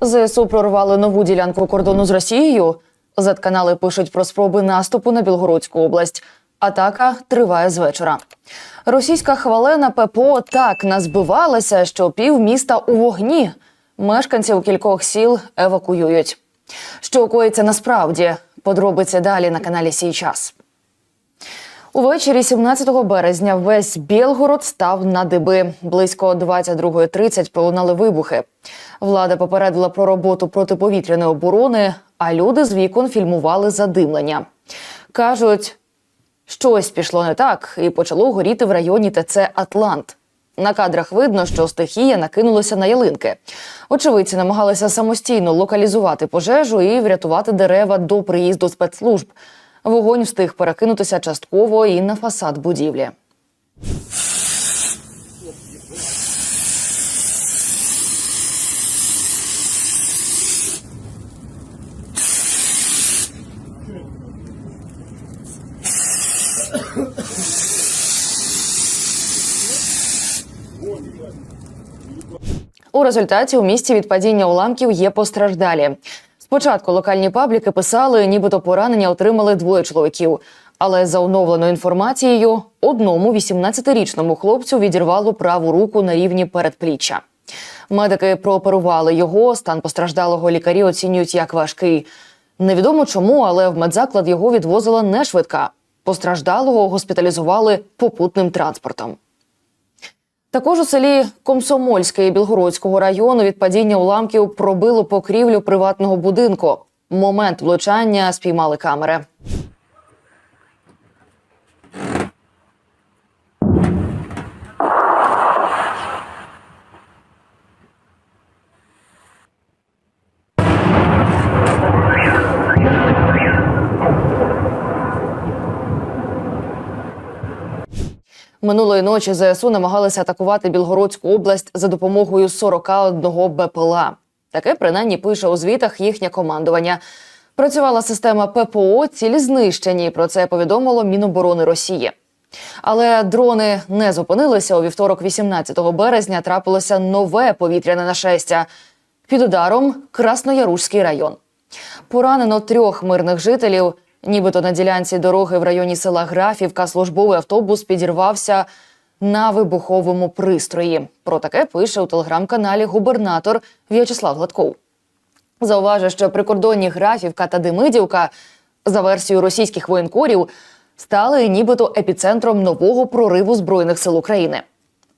ЗСУ прорвали нову ділянку кордону з Росією. Зетканали пишуть про спроби наступу на Білгородську область. Атака триває з вечора. Російська хвалена ППО так назбивалася, що пів міста у вогні. Мешканців кількох сіл евакуюють. Що коїться насправді? Подробиці далі на каналі Сій час. Увечері 17 березня весь Білгород став на диби. Близько 22.30 пролунали вибухи. Влада попередила про роботу протиповітряної оборони, а люди з вікон фільмували задимлення. Кажуть, щось пішло не так, і почало горіти в районі ТЦ Атлант. На кадрах видно, що стихія накинулася на ялинки. Очевидці намагалися самостійно локалізувати пожежу і врятувати дерева до приїзду спецслужб. Вогонь встиг перекинутися частково і на фасад будівлі. У результаті у місті від падіння уламків є постраждалі. Спочатку локальні пабліки писали, нібито поранення отримали двоє чоловіків. Але за оновленою інформацією, одному 18-річному хлопцю відірвало праву руку на рівні передпліччя. Медики прооперували його. Стан постраждалого лікарі оцінюють як важкий. Невідомо чому, але в медзаклад його відвозила не швидка. Постраждалого госпіталізували попутним транспортом. Також у селі Комсомольське і Білгородського району від падіння уламків пробило покрівлю приватного будинку. Момент влучання спіймали камери. Минулої ночі ЗСУ намагалися атакувати Білгородську область за допомогою 41 БПЛА. Таке принаймні пише у звітах їхнє командування. Працювала система ППО, цілі знищені. Про це повідомило Міноборони Росії. Але дрони не зупинилися. У вівторок, 18 березня, трапилося нове повітряне нашестя. Під ударом Краснояружський район. Поранено трьох мирних жителів. Нібито на ділянці дороги в районі села Графівка службовий автобус підірвався на вибуховому пристрої. Про таке пише у телеграм-каналі губернатор В'ячеслав Гладков. Зауважує, що прикордонні Графівка та Демидівка, за версією російських воєнкорів, стали нібито епіцентром нового прориву збройних сил України.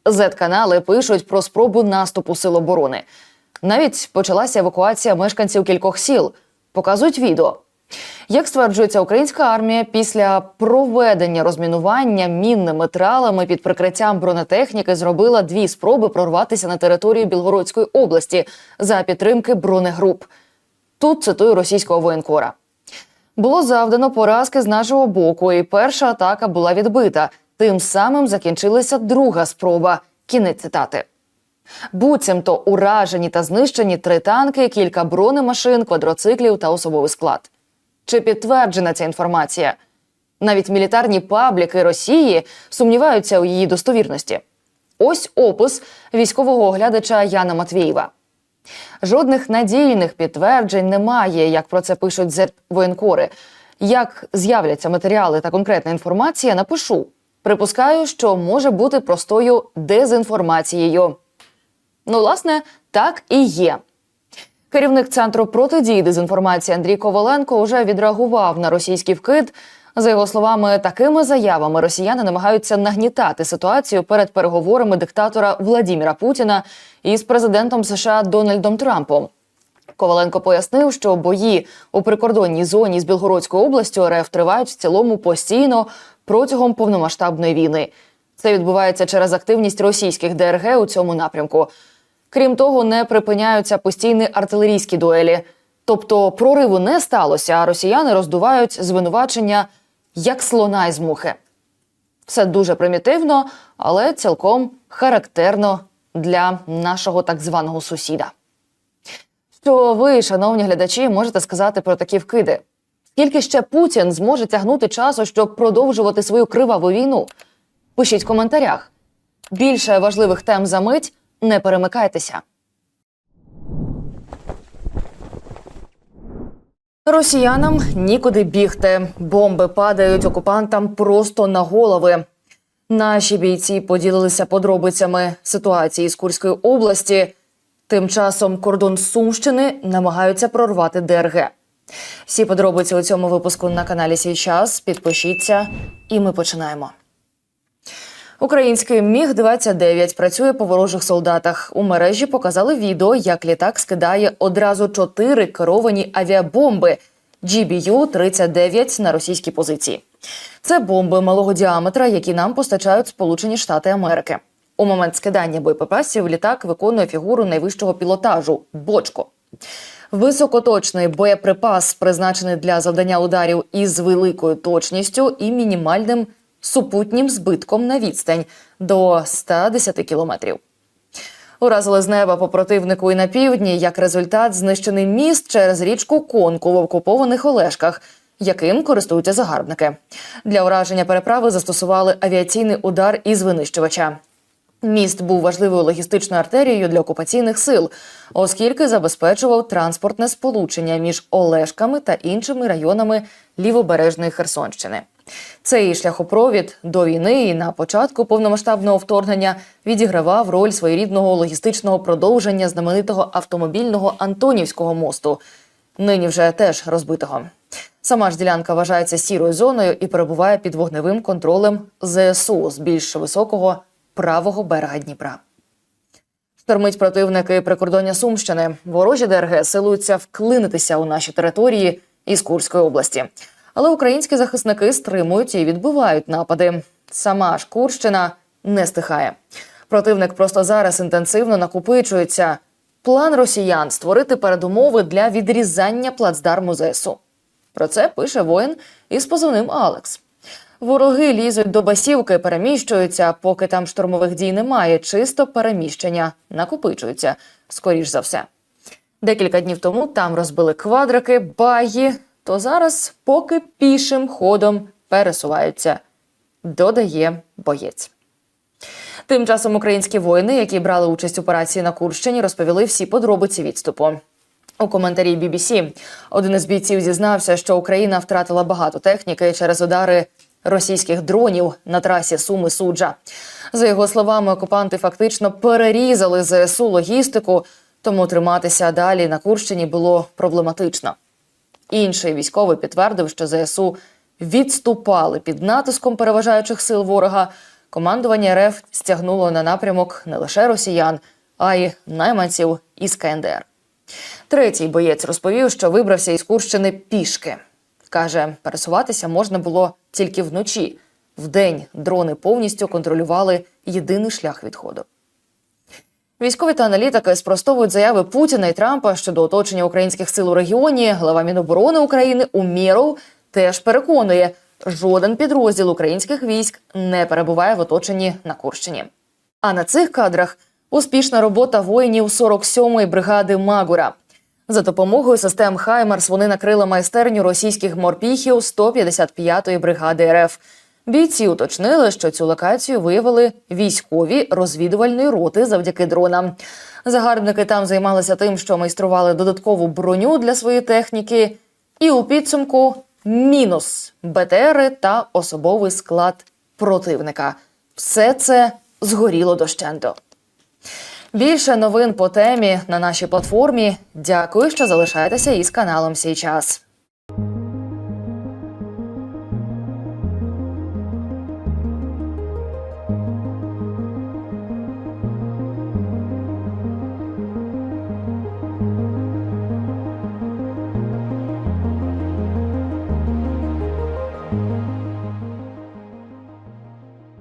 Зет-канали пишуть про спробу наступу сил оборони. Навіть почалася евакуація мешканців кількох сіл. Показують відео. Як стверджується українська армія, після проведення розмінування мінними тралами під прикриттям бронетехніки зробила дві спроби прорватися на територію Білгородської області за підтримки бронегруп. Тут цитую російського воєнкора. Було завдано поразки з нашого боку, і перша атака була відбита. Тим самим закінчилася друга спроба. Кінець цитати. Буцімто уражені та знищені три танки, кілька бронемашин, квадроциклів та особовий склад. Чи підтверджена ця інформація? Навіть мілітарні пабліки Росії сумніваються у її достовірності. Ось опис військового оглядача Яна Матвієва. Жодних надійних підтверджень немає, як про це пишуть з воєнкори. Як з'являться матеріали та конкретна інформація, напишу. Припускаю, що може бути простою дезінформацією. Ну, власне, так і є. Керівник центру протидії дезінформації Андрій Коваленко вже відреагував на російський вкид. За його словами, такими заявами росіяни намагаються нагнітати ситуацію перед переговорами диктатора Владіміра Путіна із президентом США Дональдом Трампом. Коваленко пояснив, що бої у прикордонній зоні з Білгородською областю РФ тривають в цілому постійно протягом повномасштабної війни. Це відбувається через активність російських ДРГ у цьому напрямку. Крім того, не припиняються постійні артилерійські дуелі. Тобто прориву не сталося, а росіяни роздувають звинувачення як слона із мухи. Все дуже примітивно, але цілком характерно для нашого так званого сусіда. Що ви, шановні глядачі, можете сказати про такі вкиди? Скільки ще Путін зможе тягнути часу, щоб продовжувати свою криваву війну? Пишіть в коментарях. Більше важливих тем за мить. Не перемикайтеся. Росіянам нікуди бігти. Бомби падають окупантам просто на голови. Наші бійці поділилися подробицями ситуації з Курської області. Тим часом кордон Сумщини намагаються прорвати ДРГ. Всі подробиці у цьому випуску на каналі Сій час. Підпишіться, і ми починаємо. Український міг 29 працює по ворожих солдатах. У мережі показали відео, як літак скидає одразу чотири керовані авіабомби GBU-39 на російські позиції. Це бомби малого діаметра, які нам постачають Сполучені Штати Америки. У момент скидання боєприпасів літак виконує фігуру найвищого пілотажу бочко. Високоточний боєприпас призначений для завдання ударів із великою точністю і мінімальним супутнім збитком на відстань до 110 кілометрів. Уразили з неба по противнику і на півдні. Як результат, знищений міст через річку Конку в окупованих Олешках, яким користуються загарбники. Для ураження переправи застосували авіаційний удар із винищувача. Міст був важливою логістичною артерією для окупаційних сил, оскільки забезпечував транспортне сполучення між Олешками та іншими районами лівобережної Херсонщини. Цей шляхопровід до війни і на початку повномасштабного вторгнення відігравав роль своєрідного логістичного продовження знаменитого автомобільного Антонівського мосту, нині вже теж розбитого. Сама ж ділянка вважається сірою зоною і перебуває під вогневим контролем ЗСУ з більш високого правого берега Дніпра. Штормить противники прикордоння Сумщини. Ворожі ДРГ силуються вклинитися у наші території із Курської області. Але українські захисники стримують і відбивають напади. Сама ж Курщина не стихає. Противник просто зараз інтенсивно накопичується. План росіян створити передумови для відрізання плацдарму ЗСУ. Про це пише воїн із позивним Алекс. Вороги лізуть до басівки, переміщуються, поки там штурмових дій немає. Чисто переміщення накопичуються, скоріш за все. Декілька днів тому там розбили квадрики, багі, то зараз поки пішим ходом пересуваються, додає боєць. Тим часом українські воїни, які брали участь у операції на Курщині, розповіли всі подробиці відступу. У коментарі BBC один із бійців зізнався, що Україна втратила багато техніки через удари російських дронів на трасі Суми Суджа. За його словами, окупанти фактично перерізали ЗСУ логістику, тому триматися далі на Курщині було проблематично. Інший військовий підтвердив, що ЗСУ відступали під натиском переважаючих сил ворога. Командування РФ стягнуло на напрямок не лише росіян, а й найманців із КНДР. Третій боєць розповів, що вибрався із Курщини пішки. Каже, пересуватися можна було тільки вночі. Вдень дрони повністю контролювали єдиний шлях відходу. Військові та аналітики спростовують заяви Путіна і Трампа щодо оточення українських сил у регіоні. Глава Міноборони України Умєров теж переконує, жоден підрозділ українських військ не перебуває в оточенні на Курщині. А на цих кадрах успішна робота воїнів 47-ї бригади Магура. За допомогою систем Хаймарс вони накрили майстерню російських морпіхів 155-ї бригади РФ. Бійці уточнили, що цю локацію виявили військові розвідувальної роти завдяки дронам. Загарбники там займалися тим, що майстрували додаткову броню для своєї техніки, і у підсумку мінус БТРи та особовий склад противника. Все це згоріло дощенто. Більше новин по темі на нашій платформі. Дякую, що залишаєтеся із каналом Сій час.